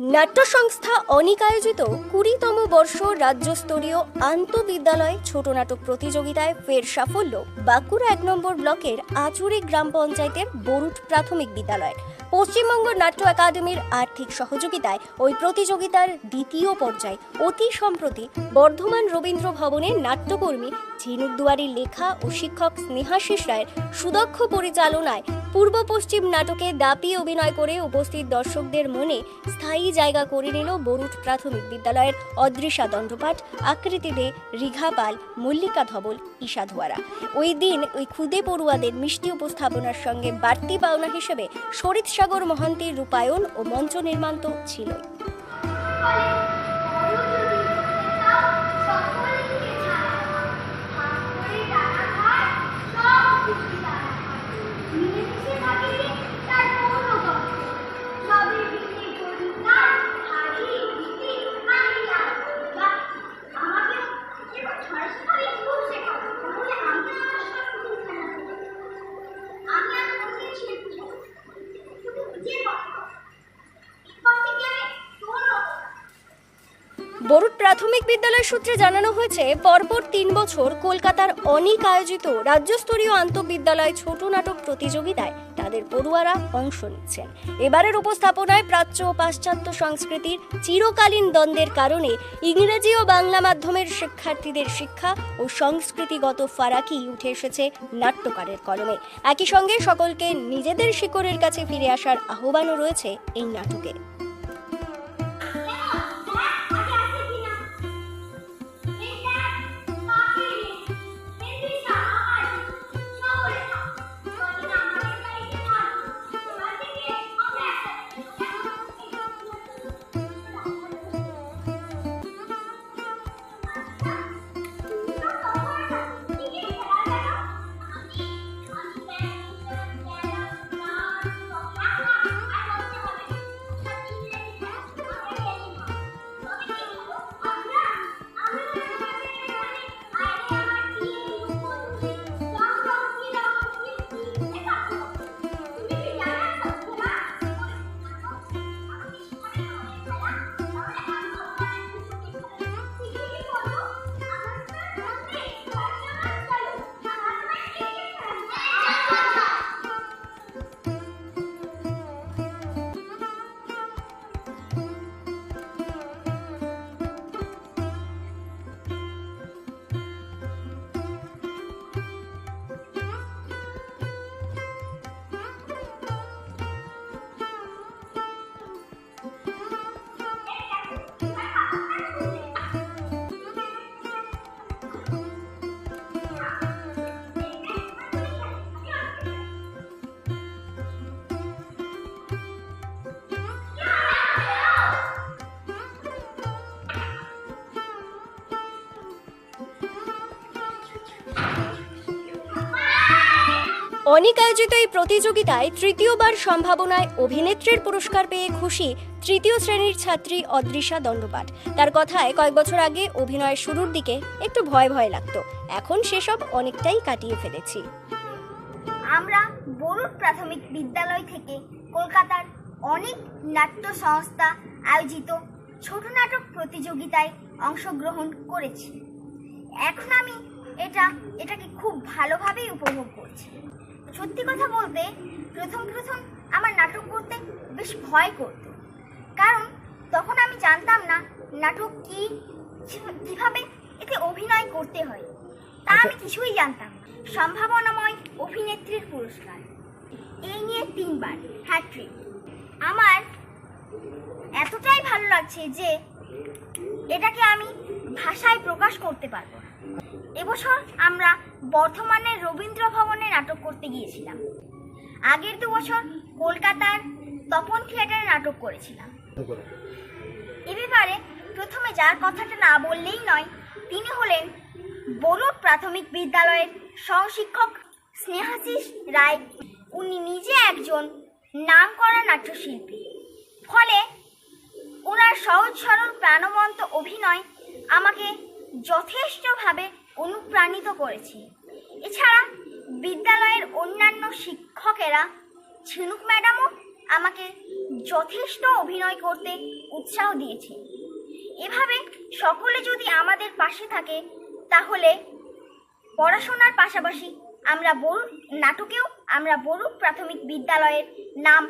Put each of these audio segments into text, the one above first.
নাট্য সংস্থা অনিক আয়োজিত কুড়িতম বর্ষ রাজ্যস্তরীয় আন্তঃবিদ্যালয় ছোট নাটক প্রতিযোগিতায় ফের সাফল্য। বাঁকুড়া এক নম্বর ব্লকের আচুরি গ্রাম পঞ্চায়েতের বরুট প্রাথমিক বিদ্যালয় পশ্চিমবঙ্গ নাট্য একাডেমির আর্থিক সহযোগিতায় ওই প্রতিযোগিতার দ্বিতীয় পর্যায়ে অতি সম্প্রতি বর্ধমান রবীন্দ্র ভবনের নাট্যকর্মী ঝিনুক দুয়ারির লেখা ও শিক্ষক স্নেহাশিস রায়ের সুদক্ষ পরিচালনায় পূর্ব পশ্চিম নাটকে দাপিয়ে অভিনয় করে উপস্থিত দর্শকদের মনে স্থায়ী জায়গা করে নিল বরুট প্রাথমিক বিদ্যালয়ের অদৃশা দণ্ডপাঠ, আকৃতি দে রিঘা পাল, মল্লিকা ধবল, ঈশা ধোয়ারা। ওই দিন ওই ক্ষুদে পড়ুয়াদের মিষ্টি উপস্থাপনার সঙ্গে বাড়তি পাওনা হিসেবে শরীৎ সাগর মহান্তির রূপায়ণ ও মঞ্চ নির্মাণ তো ছিলই। প্রাথমিক বিদ্যালয় সূত্রে জানানো হয়েছে, পরপর তিন বছর কলকাতার অনিক আয়োজিত রাজ্যস্তরীয় আন্তঃবিদ্যালয় ছোট নাটক প্রতিযোগিতায় তাদের পড়ুয়ারা অংশ নিচ্ছেন। এবারের উপস্থাপনায় প্রাচ্য ও পাশ্চাত্য সংস্কৃতির চিরকালীন দ্বন্দ্বের কারণে ইংরেজি ও বাংলা মাধ্যমের শিক্ষার্থীদের শিক্ষা ও সংস্কৃতিগত ফারাকি উঠে এসেছে নাট্যকারের কলমে। একই সঙ্গে সকলকে নিজেদের শিকড়ের কাছে ফিরে আসার আহ্বানও রয়েছে এই নাটকে। অনিক আয়োজিত এই প্রতিযোগিতায় তৃতীয়বার সম্ভাবনায় অভিনেত্রীর পুরস্কার পেয়ে খুশি তৃতীয় শ্রেণির ছাত্রী অদৃশা দণ্ডপাঠ। তার কথায় কয়েক বছর আগে অভিনয়ের শুরুর দিকে একটু ভয় ভয় লাগতো। এখন সেসব অনেকটাই কাটিয়ে ফেলেছি। আমরা বরুড প্রাথমিক বিদ্যালয় থেকে কলকাতার অনেক নাট্য সংস্থা আয়োজিত ছোট নাটক প্রতিযোগিতায় অংশগ্রহণ করেছি। এখন আমি এটা, এটাকে খুব ভালোভাবেই উপভোগ করছি। সত্যি কথা বলতে প্রথম প্রথম আমার নাটক করতে বেশ ভয় করত। কারণ তখন আমি জানতাম না নাটক কি কীভাবে এতে অভিনয় করতে হয়। তা আমি কিছুই জানতাম না। সম্ভাবনাময় অভিনেত্রীর পুরস্কার। এই নিয়ে তিনবার হ্যাট্রিক আমার এতটাই ভালো লাগছে যে এটাকে আমি ভাষায় প্রকাশ করতে পারব না। এবছর আমরা বর্ধমানে রবীন্দ্র ভবনে নাটক করতে গিয়েছিলাম। আগের দু বছর কলকাতার তপন থিয়েটারে নাটক করেছিলাম। এ ব্যাপারে প্রথমে যার কথাটা না বললেই নয়, তিনি হলেন বরুড প্রাথমিক বিদ্যালয়ের সহশিক্ষক স্নেহাশিস রায়। উনি নিজে একজন নামকরা নাট্যশিল্পী। ফলে ওনার সহজ সরল প্রাণবন্ত অভিনয় আমাকে যথেষ্টভাবে অনুপ্রাণিত করেছে। এছাড়া বিদ্যালয়ের অন্যান্য শিক্ষকেরা ঝিনুক ম্যাডামও আমাকে যথেষ্ট অভিনয় করতে উৎসাহ দিয়েছে। এভাবে সকলে যদি আমাদের পাশে থাকে, তাহলে পড়াশোনার পাশাপাশি আমরা বড় নাটকেও আমরা বড় প্রাথমিক বিদ্যালয়ের নাম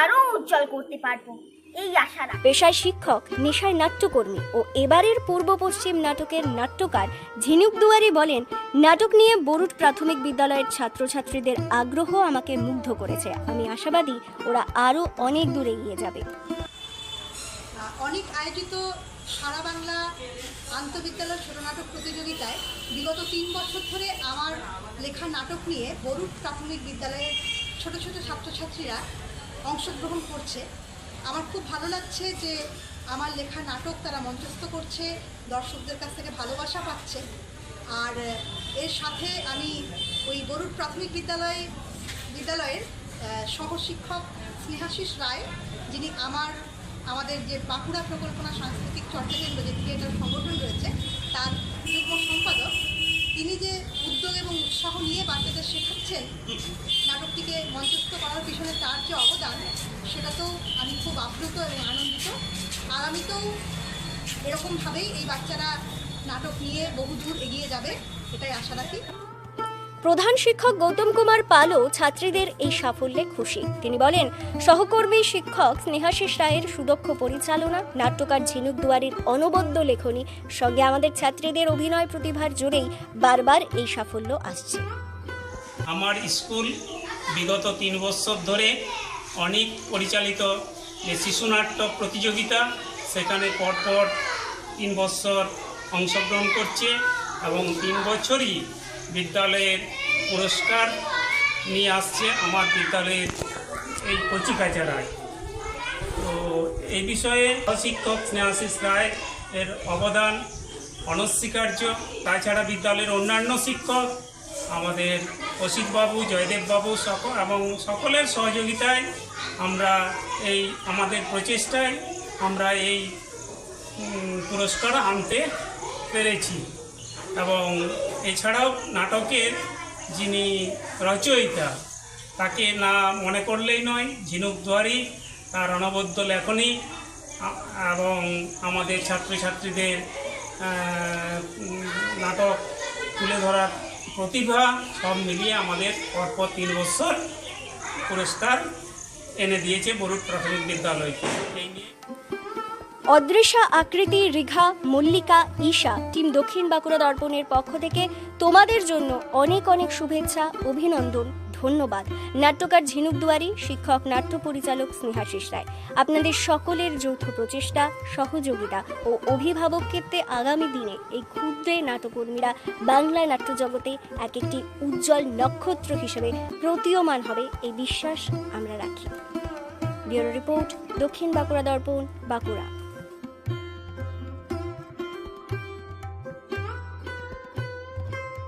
আরও উজ্জ্বল করতে পারব। এই আশা রাখি। পেশায় শিক্ষক নেশায় নাট্যকর্মী ও এবারের পূর্ব পশ্চিম নাটকের নাট্যকার ঝিনুক দুয়ারি বলেন নাটক নিয়ে বরুট প্রাথমিক বিদ্যালয়ের ছাত্রছাত্রীদের আগ্রহ আমাকে মুগ্ধ করেছে। আমি আশাবাদী ওরা আরও অনেক দূরে এগিয়ে যাবে। অনেক আয়োজিত সারা বাংলা আন্তঃবিদ্যালয় ছোট নাটক প্রতিযোগিতায় বিগত তিন বছর ধরে আমার লেখা নাটক নিয়ে বরুট প্রাথমিক বিদ্যালয়ের ছোট ছোট ছাত্রছাত্রীরা অংশগ্রহণ করছে। আমার খুব ভালো লাগছে যে আমার লেখা নাটক তারা মঞ্চস্থ করছে, দর্শকদের কাছ থেকে ভালোবাসা পাচ্ছে। আর এর সাথে আমি ওই বরুড প্রাথমিক বিদ্যালয়ে, বিদ্যালয়ের সহশিক্ষক স্নেহাশিস রায়, যিনি আমার, আমাদের যে বাঁকুড়া প্রকল্পনা সাংস্কৃতিক চর্চা কেন্দ্র যে থিয়েটার সংগঠন রয়েছে, তার যুগ্ম সম্পাদক তিনি যে উদ্যোগ এবং উৎসাহ নিয়ে বাচ্চাদের শেখাচ্ছেন, নাটকটিকে মঞ্চস্থ করার পিছনে তার যে অবদান, সেটা তো আমি খুব আপ্লুত এবং আনন্দিত। আগামীতেও এরকমভাবেই এই বাচ্চারা নাটক নিয়ে বহুদূর এগিয়ে যাবে, এটাই আশা রাখি। প্রধান শিক্ষক গৌতম কুমার পালও ছাত্রীদের এই সাফল্যে খুশি। তিনি বলেন, সহকর্মী শিক্ষক স্নেহাশিস রায়ের সুদক্ষ পরিচালনা, নাট্যকার ঝিনুক দুয়ারির অনবদ্য লেখনী সঙ্গে আমাদের ছাত্রীদের অভিনয় প্রতিভার জোরেই বারবার এই সাফল্য আসছে। আমার স্কুল বিগত তিন বছর ধরে অনেক পরিচালিত যে শিশুনাট্য প্রতিযোগিতা, সেখানে পরপর তিন বছর অংশগ্রহণ করছে এবং তিন বছরই বিদ্যালয়ের পুরস্কার নিয়ে আসছে আমার বিদ্যালয়ের এই কচিকাচারায় তো এই বিষয়ে শিক্ষক স্নেহাশিস রায় এর অবদান, অনস্বীকার্য, তাছাড়া বিদ্যালয়ের অন্যান্য শিক্ষক, আমাদের অসিতবাবু, জয়দেববাবু সকল এবং সকলের সহযোগিতায় আমরা এই, আমাদের প্রচেষ্টায় আমরা এই পুরস্কার আনতে পেরেছি। এবং এছাড়াও নাটকের যিনি রচয়িতা, তাকে না মনে করলেই নয়, ঝিনুক দুয়ারি, তার অনবদ্য লেখনী এবং আমাদের ছাত্রছাত্রীদের নাটক তুলে ধরার প্রতিভা সব মিলিয়ে আমাদের পরপর তিন বছর পুরস্কার এনে দিয়েছে বরুড প্রাথমিক বিদ্যালয়কে। এই নিয়ে অদৃশ্যা আকৃতি রিঘা, মল্লিকা, ঈশা, টিম দক্ষিণ বাঁকুড়া দর্পণের পক্ষ থেকে তোমাদের জন্য অনেক অনেক শুভেচ্ছা, অভিনন্দন, ধন্যবাদ। নাট্যকার ঝিনুক দুয়ারি, শিক্ষক, নাট্য পরিচালক স্নেহাশিস রায়। আপনাদের সকলের যৌথ প্রচেষ্টা, সহযোগিতা ও অভিভাবকত্বে আগামী দিনে এই ক্ষুদ্রে নাটকর্মীরা বাংলা নাট্য জগতে এক একটি উজ্জ্বল নক্ষত্র হিসেবে প্রতীয়মান হবে এই বিশ্বাস আমরা রাখি। ব্যুরো রিপোর্ট, দক্ষিণ বাঁকুড়া দর্পণ, বাঁকুড়া।